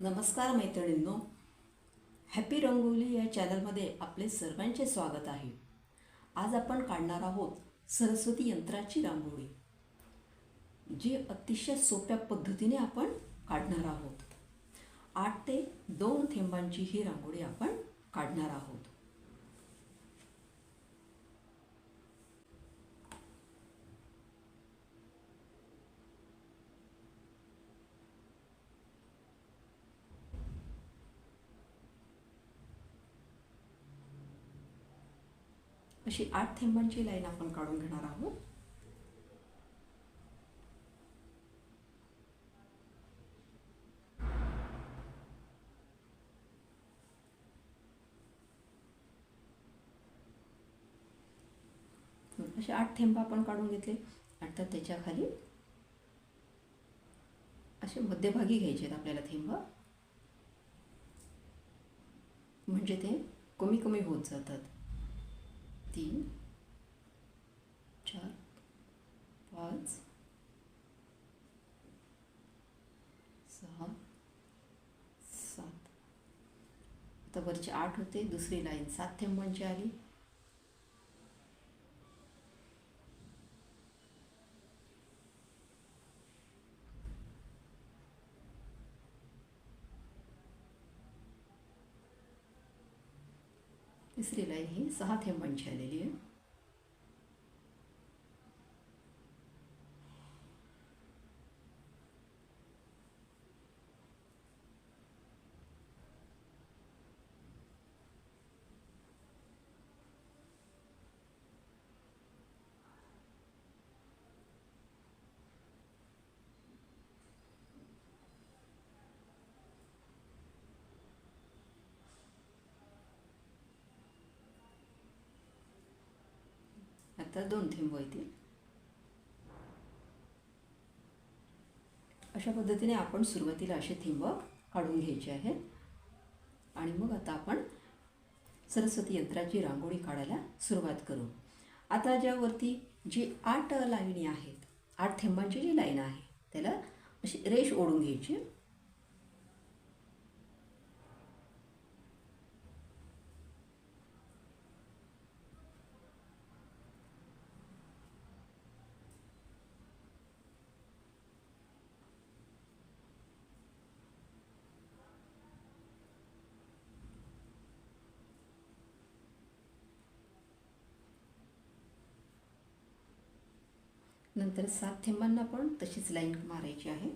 नमस्कार मैत्रिणींनो. हॅपी रंगोली या चॅनलमध्ये आपले सर्वांचे स्वागत आहे. आज आपण काढणार आहोत सरस्वती यंत्राची रांगोळी जी अतिशय सोप्या पद्धतीने आपण काढणार आहोत. आठ ते दोन थेंबांची ही रांगोळी आपण काढणार आहोत. अशी आठ थेंबांची लाईन आपण काढून घेणार आहोत. असे आठ थेंब आपण काढून घेतले. आता त्याच्याखाली असे मध्यभागी घ्यायचे आहेत आपल्याला थेंब. म्हणजे ते कमी कमी होत जातात. तीन चार पाच सहा सात. आता वरचे आठ होते दुसरी लाईन. सात थेंबांची आली. तिसरी लाईन ही सहा थेंबांची आलेली आहे. आता दोन थेंब येतील अशा पद्धतीने आपण सुरुवातीला असे थेंब काढून घ्यायचे आहेत आणि मग आता आपण सरस्वती यंत्राची रांगोळी काढायला सुरुवात करू. आता ज्यावरती जी आठ लाईनी आहेत आठ थेंबांची जी लाईन आहे त्याला अशी रेष ओढून घ्यायची. नंतर सात थेंबांना पण तशीच लाईन मारायची आहे.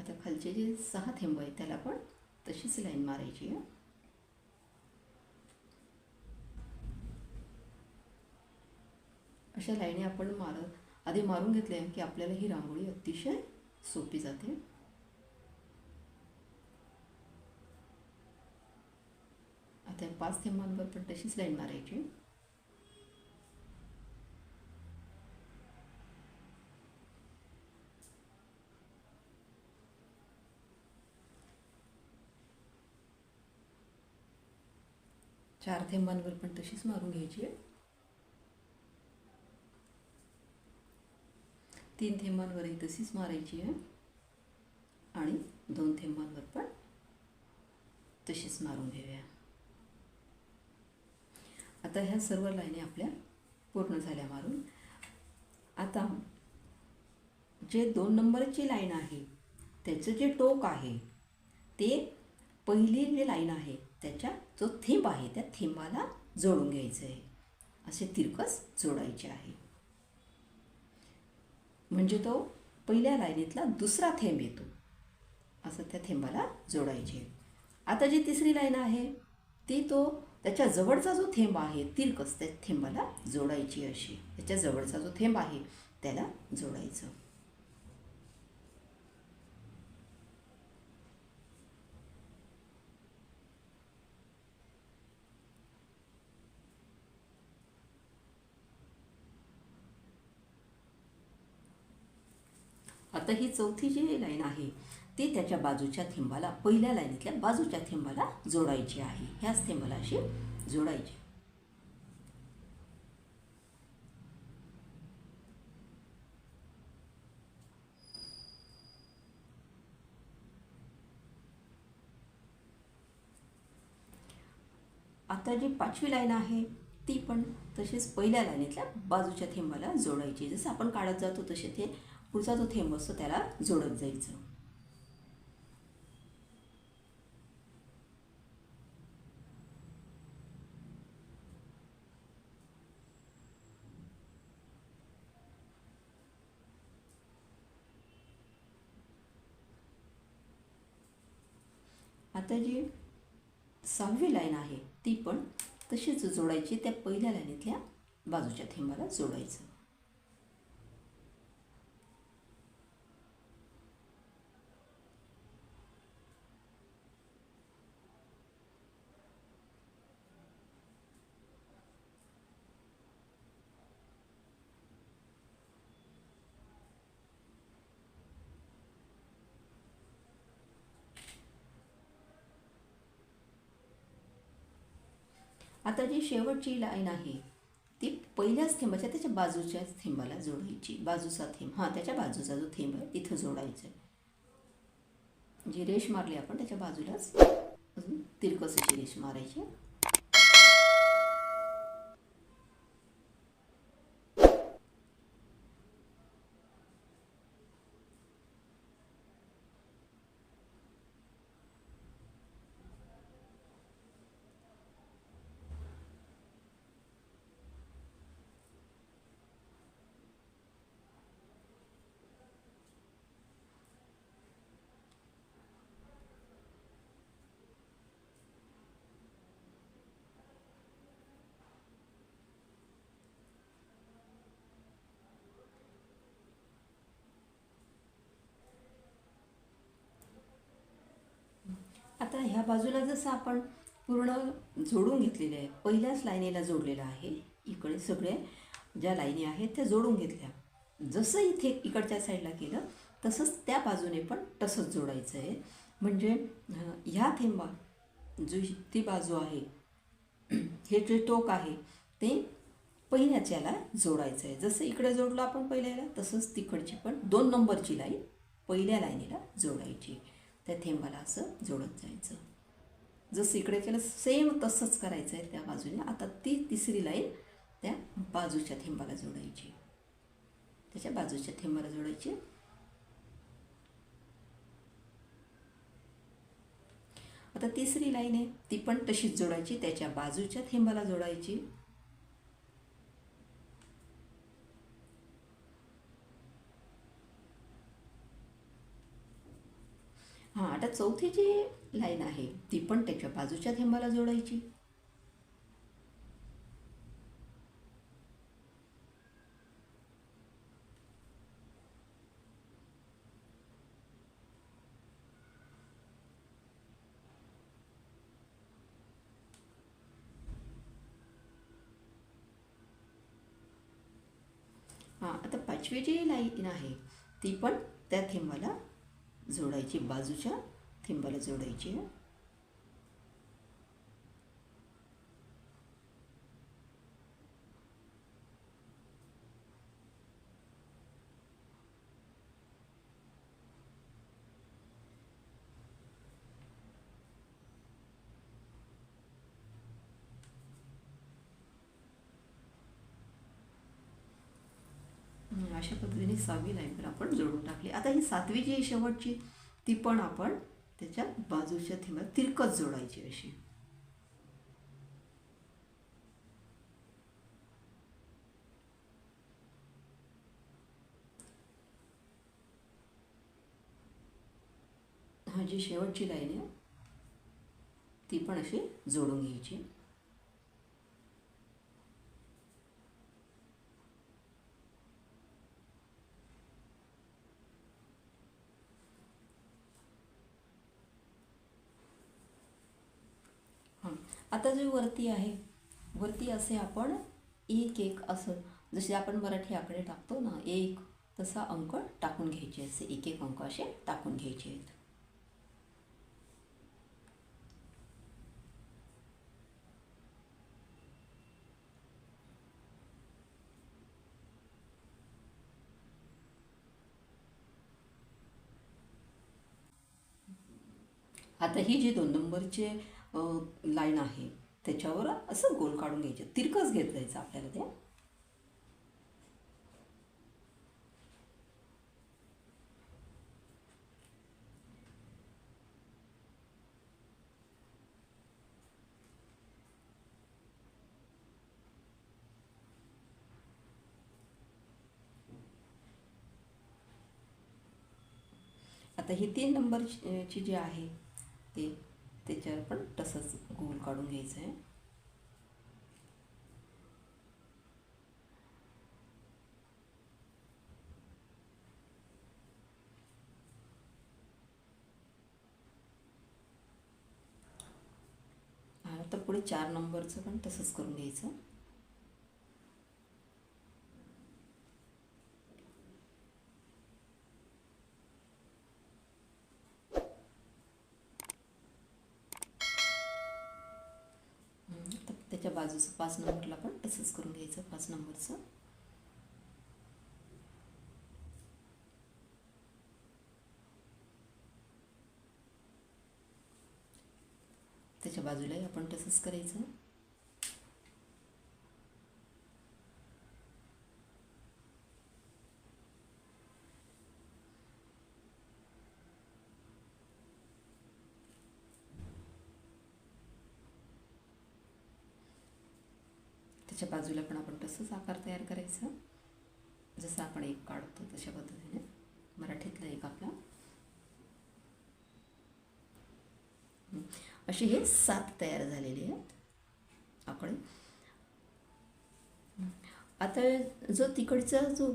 आता खालचे जे सहा थेंब आहेत त्याला पण तशीच लाईन मारायची आहे. अशा लाईनी आपण मारत आधी मारून घेतल्या की आपल्याला ही रांगोळी अतिशय सोपी जाते. आता पाच थेंबांवर पण तशीच लाईन मारायची. चार थेंबांवर पण तशीच मारून घ्यायची. आहे तीन थेंबांवरही तशीच मारायची आहे. आणि दोन थेंबांवर पण तशीच मारून घेऊया. आता ह्या सर्व लाईनी आपल्या पूर्ण झाल्या मारून. आता जे दोन नंबरची लाईन आहे त्याचं जे टोक आहे ते पहिली जी लाईन आहे त्याच्या जो थेंब आहे त्या थेंबाला जोडून घ्यायचं आहे असे तिरकस जोडायचे आहे. म्हणजे तो पहिल्या लाईनीतला दुसरा थेंब येतो. असं त्या थेंबाला जोडायचे. आता जी तिसरी लाईन आहे ती तो त्याच्या जवळचा जो थेंब आहे तिरकस त्या थेंबाला जोडायची अशी. त्याच्या जवळचा जो थेंब आहे त्याला जोडायचं. आता ही चौथी जी लाईन आहे ती त्याच्या बाजूच्या थेंबाला पहिल्या लाईनीतल्या बाजूच्या थेंबाला जोडायची आहे. ह्याच थेंबाला अशी जोडायची. आता जी पाचवी लाईन आहे ती पण तशीच पहिल्या लाईनीतल्या बाजूच्या थेंबाला जोडायची. जसं आपण काढत जातो तसे ते पुढचा जो थेंब असतो त्याला जोडत जायचं. आता जी सहावी लाईन आहे ती पण तशीच जोडायची त्या पहिल्या लाईनीतल्या बाजूच्या थेंबाला जोडायचं. आता जी शेवटची लाईन आहे ती पहिल्याच थेंबाच्या म्हणजे त्याच्या बाजूच्याच थेंबाला जोडायची. बाजूचा थेंब. हां त्याच्या बाजूचा जो थेंब आहे तिथं जोडायचं आहे. जी रेष मारली आपण त्याच्या बाजूलाच अजून तिरकसाची रेष मारायची. आता ह्या बाजूला जसं आपण पूर्ण जोडून घेतलेले आहे पहिल्याच लाईनीला जोडलेलं आहे इकडे सगळे ज्या लाईनी आहेत त्या जोडून घेतल्या. जसं इथे इकडच्या साईडला केलं तसंच त्या बाजूने पण तसंच जोडायचं आहे. म्हणजे ह्या थेंबा जो ती बाजू आहे हे जे टोक आहे ते पहिल्याच्याला जोडायचं आहे. जसं इकडे जोडलं आपण पहिल्याला तसंच तिकडची पण दोन नंबरची लाईन पहिल्या लाईनीला जोडायची त्या थेंबाला असं जोडत जायचं. जसं इकडे केलं सेम तसंच करायचं आहे त्या बाजूने. आता ती तिसरी लाईन त्या बाजूच्या थेंबाला जोडायची. त्याच्या बाजूच्या थेंबाला जोडायची. आता तिसरी लाईन आहे ती पण तशीच जोडायची. त्याच्या बाजूच्या थेंबाला जोडायची. हां आता चौथी जी लाईन आहे ती पण त्याच्या बाजूच्या थेंबाला जोडायची. हां आता पाचवी जी लाईन आहे ती पण त्या थेंबाला जोडायची बाजूच्या थिंबाला जोडायची. आहे अशा सहावी लाईन पण आपण जोडून टाकली. आता ही सातवी जी आहे शेवटची ती पण आपण त्याच्या बाजूच्या थेंबात तिरकत जोडायची अशी. हा जी शेवटची लाईन आहे ती पण अशी जोडून घ्यायची हं. आता जे वरती आहे वरती असे आपण एक एक असं जसे आपण मराठी आकडे टाकतो ना एक तसा अंक टाकून घ्यायचे असे एक एक अंक असे टाकून घ्यायचे आहेत. आता ही जी दोन नंबरचे लाईन आहे. त्याच्यावर असं गोल काढून घ्यायचे. तिरकस घेत जायचं आपल्याला त्या आता ही तीन नंबरची जी आहे ते त्याच्यावर पण तसंच गोल काढून घ्यायचं आहे आता पुढे चार नंबरचं पण तसंच करून घ्यायचं तर त्याच्या बाजूचं पाच नंबरला पण तसंच करून घ्यायचं पाच नंबरचं. त्याच्या बाजूलाही आपण तसंच करायचं. मागच्या बाजूला पण आपण तसंच आकार तयार करायचा. जसं आपण एक काढतो तशा पद्धतीने. मराठीतला एक आपला. असे हे सात तयार झालेले आहेत. आकडे आता जो तिकडचा जो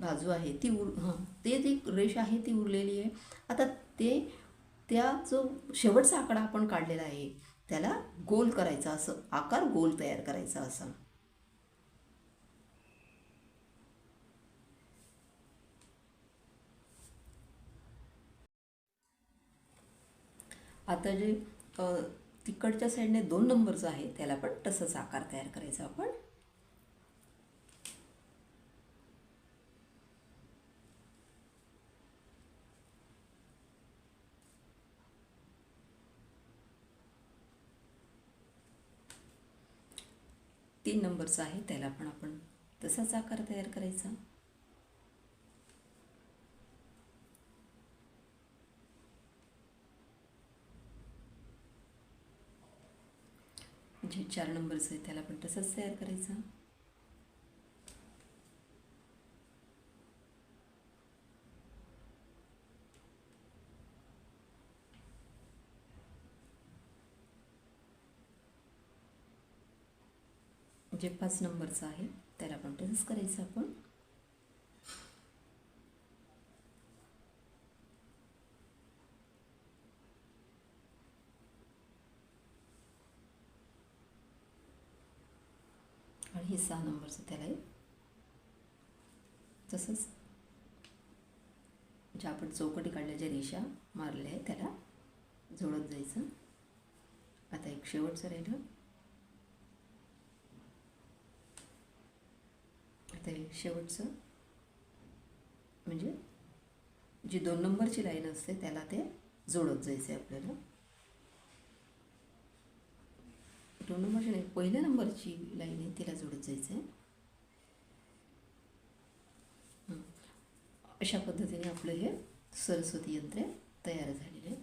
बाजू आहे ती उर हां ते जी रेष आहे ती उरलेली आहे. आता ते त्या जो शेवटचा आकडा आपण काढलेला आहे त्याला गोल करायचा असं आकार गोल तयार करायचा असा. आता जे तिकडच्या साईडने दोन नंबरचं आहे त्याला पण तसंच आकार तयार करायचा आपण. तीन नंबरचा आहे त्याला पण आपण तसाच आकार तयार करायचा. जे चार नंबरचं आहे त्याला पण तसंच तयार करायचं. जे पाच नंबरचं आहे त्याला पण तसंच करायचं आपण. आणि हे सहा नंबरचं त्याला आहे. तसंच ज्या आपण चौकटी काढल्या ज्या रेषा मारल्या आहेत त्याला जोडत जायचं. आता एक शेवटचं राहिलं. आता शेवटचं. म्हणजे जी दोन नंबरची लाईन असते त्याला ते जोडत जायचं आहे आपल्याला. दोन नंबरची नाही पहिल्या नंबरची लाईन आहे तिला जोडत जायचं आहे अशा पद्धतीने आपलं हे सरस्वती यंत्र तयार झालेलं आहे.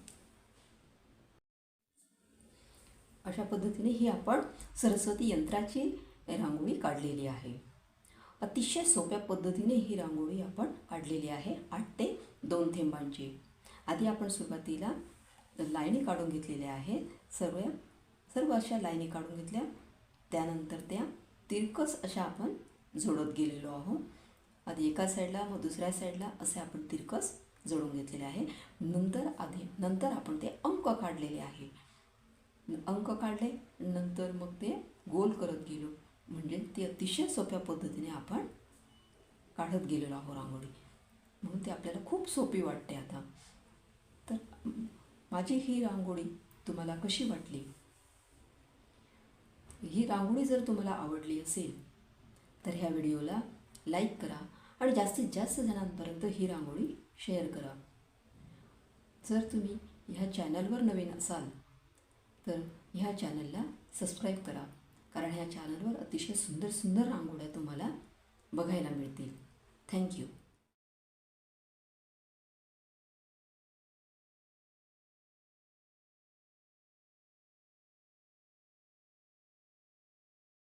अशा पद्धतीने ही आपण सरस्वती यंत्राची रांगोळी काढलेली आहे. अतिशय सोप्या पद्धतीने ही रांगोळी आपण काढलेली आहे. आठ ते दोन थेंबांची. आधी आपण सुरुवातीला लाईनी काढून घेतलेल्या आहेत. सर्व सर्व अशा लाईनी काढून घेतल्या. त्यानंतर त्या तिरकस अशा आपण जोडत गेलेलो आहोत. आधी एका साईडला मग दुसऱ्या साईडला असे आपण तिरकस जोडून घेतलेले आहे. नंतर आधी नंतर आपण ते अंक काढलेले आहे. अंक काढले नंतर मग ते गोल करत गेलो. म्हणजे ती अतिशय सोप्या पद्धतीने आपण काढत गेलेलो आहो रांगोळी. म्हणून ती आपल्याला खूप सोपी वाटते आता. तर माझी ही रांगोळी तुम्हाला कशी वाटली? ही रांगोळी जर तुम्हाला आवडली असेल तर ह्या व्हिडिओला लाईक करा आणि जास्तीत जास्त जणांपर्यंत ही रांगोळी शेअर करा. जर तुम्ही ह्या चॅनलवर नवीन असाल तर ह्या चॅनलला सबस्क्राईब करा. कारण ह्या चॅनलवर अतिशय सुंदर सुंदर रांगोळ्या तुम्हाला बघायला मिळतील. थँक्यू